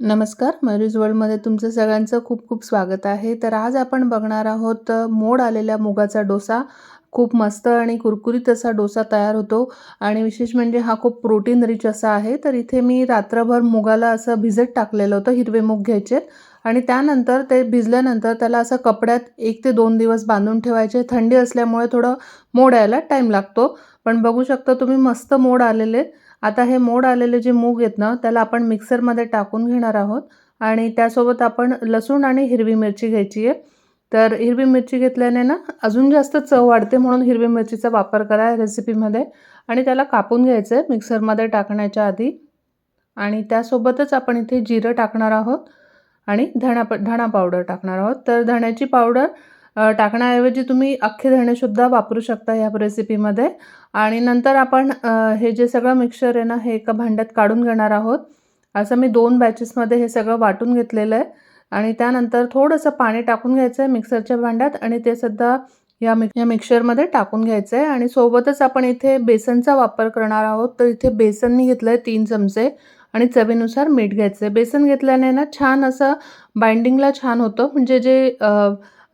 नमस्कार मयूरीज वर्ल्डमध्ये तुमचं सगळ्यांचं खूप खूप स्वागत आहे. तर आज आपण बघणार आहोत मोड आलेल्या मुगाचा डोसा. खूप मस्त आणि कुरकुरीत असा डोसा तयार होतो आणि विशेष म्हणजे हा खूप प्रोटीन रिच असा आहे. तर इथे मी रात्रभर मुगाला असं भिजत टाकलेलं होतं हिरवे मूग घ्यायचे. आणि त्यानंतर ते भिजल्यानंतर त्याला असं कपड्यात एक ते दोन दिवस बांधून ठेवायचे. थंडी असल्यामुळे थोडं मोड यायला टाईम लागतो. पण बघू शकता तुम्ही मस्त मोड आलेले. आता हे मोड आलेले जे मूग आहेत ना त्याला आपण मिक्सरमध्ये टाकून घेणार आहोत. आणि त्यासोबत आपण लसूण आणि हिरवी मिरची घ्यायची आहे. तर हिरवी मिरची घेतल्याने ना अजून जास्त चव वाढते म्हणून हिरवी मिरचीचा वापर करा रेसिपीमध्ये. आणि त्याला कापून घ्यायचं आहे मिक्सरमध्ये टाकण्याच्या आधी. आणि त्यासोबतच आपण इथे जिरं टाकणार आहोत. आणि धणा प धणा पावडर टाकणार आहोत. तर धण्याची पावडर टाकण्याऐवजी तुम्ही अख्खे धणेसुद्धा वापरू शकता ह्या रेसिपीमध्ये आणि नंतर आपण हे जे सगळं मिक्सचर आहे ना हे एका भांड्यात काढून घेणार आहोत. असं मी दोन बॅचेसमध्ये हे सगळं वाटून घेतलेलं आहे. आणि त्यानंतर थोडंसं पाणी टाकून घ्यायचं आहे मिक्सरच्या भांड्यात आणि ते सुद्धा या मिक या मिक्सरमध्ये टाकून घ्यायचं आहे आणि सोबतच आपण इथे बेसनचा वापर करणार आहोत. तर इथे बेसन मी घेतलं आहे तीन चमचे आणि चवीनुसार मीठ घ्यायचं आहे बेसन घेतल्याने ना छान असं बाइंडिंगला छान होतं. म्हणजे जे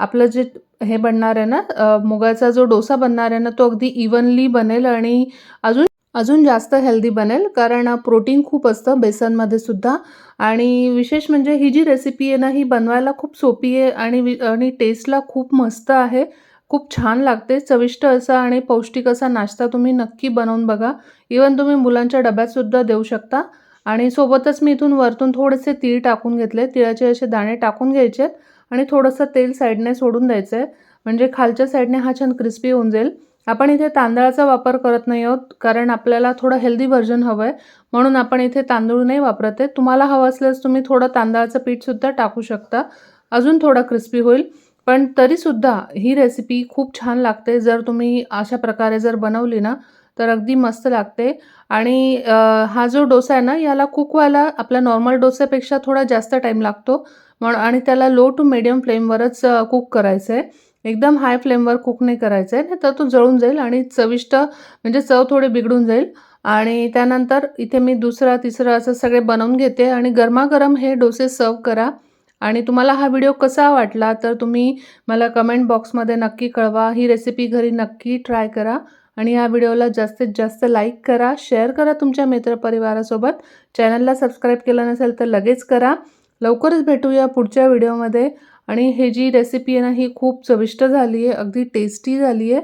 आपलं जे हे बनणार आहे ना मुगाचा जो डोसा बनणार आहे ना तो अगदी इव्हनली बनेल आणि अजून अजून जास्त हेल्दी बनेल. कारण प्रोटीन खूप असतं बेसनमध्ये सुद्धा. आणि विशेष म्हणजे ही जी रेसिपी आहे ना ही बनवायला खूप सोपी आहे आणि वि आणि टेस्टला खूप मस्त आहे. खूप छान लागते. चविष्ट असा आणि पौष्टिक असा नाश्ता तुम्ही नक्की बनवून बघा. इवन तुम्ही मुलांच्या डब्यातसुद्धा देऊ शकता. आणि सोबतच मी इथून वरतून थोडेसे तीळ टाकून घेतले. तिळाचे असे दाणे टाकून घ्यायचे आणि थोडंसं तेल साईडने सोडून द्यायचं आहे म्हणजे खालच्या साईडने हा छान क्रिस्पी होऊन जाईल. आपण इथे तांदळाचा वापर करत नाही आहोत कारण आपल्याला थोडं हेल्दी व्हर्जन हवं आहे म्हणून आपण इथे तांदूळ नाही वापरत. आहे तुम्हाला हवं असल्यास तुम्ही थोडं तांदळाचं पीठसुद्धा टाकू शकता. अजून थोडा क्रिस्पी होईल. पण तरीसुद्धा ही रेसिपी खूप छान लागते. जर तुम्ही अशा प्रकारे जर बनवली ना तर अगदी मस्त लागते. आणि हा जो डोसा आहे ना याला कुक व्हायला आपल्या नॉर्मल डोस्यापेक्षा थोडा जास्त टाईम लागतो. म्हण आणि त्याला लो टू मिडियम फ्लेमवरच कुक करायचं आहे एकदम हाय फ्लेमवर कुक नाही करायचं आहे नाही तर तो जळून जाईल आणि चविष्ट म्हणजे चव थोडी बिघडून जाईल. आणि त्यानंतर इथे मी दुसरा तिसरा असं सगळे बनवून घेते. आणि गरमागरम हे डोसे सर्व करा. आणि तुम्हाला हा व्हिडिओ कसा वाटला तर तुम्ही मला कमेंट बॉक्समध्ये नक्की कळवा. ही रेसिपी घरी नक्की ट्राय करा. आणि या व्हिडिओला जास्तीत जास्त लाईक करा शेअर करा तुमच्या मित्रपरिवारासोबत. चॅनलला सबस्क्राईब केलं नसेल तर लगेच करा. लवकरच भेटूया पुढच्या व्हिडिओमध्ये. आणि हे जी रेसिपी आहे ना ही खूप चविष्ट झाली आहे अगदी टेस्टी झाली आहे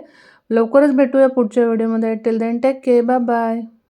लवकरच भेटूया पुढच्या व्हिडिओमध्ये. Till then take care bye bye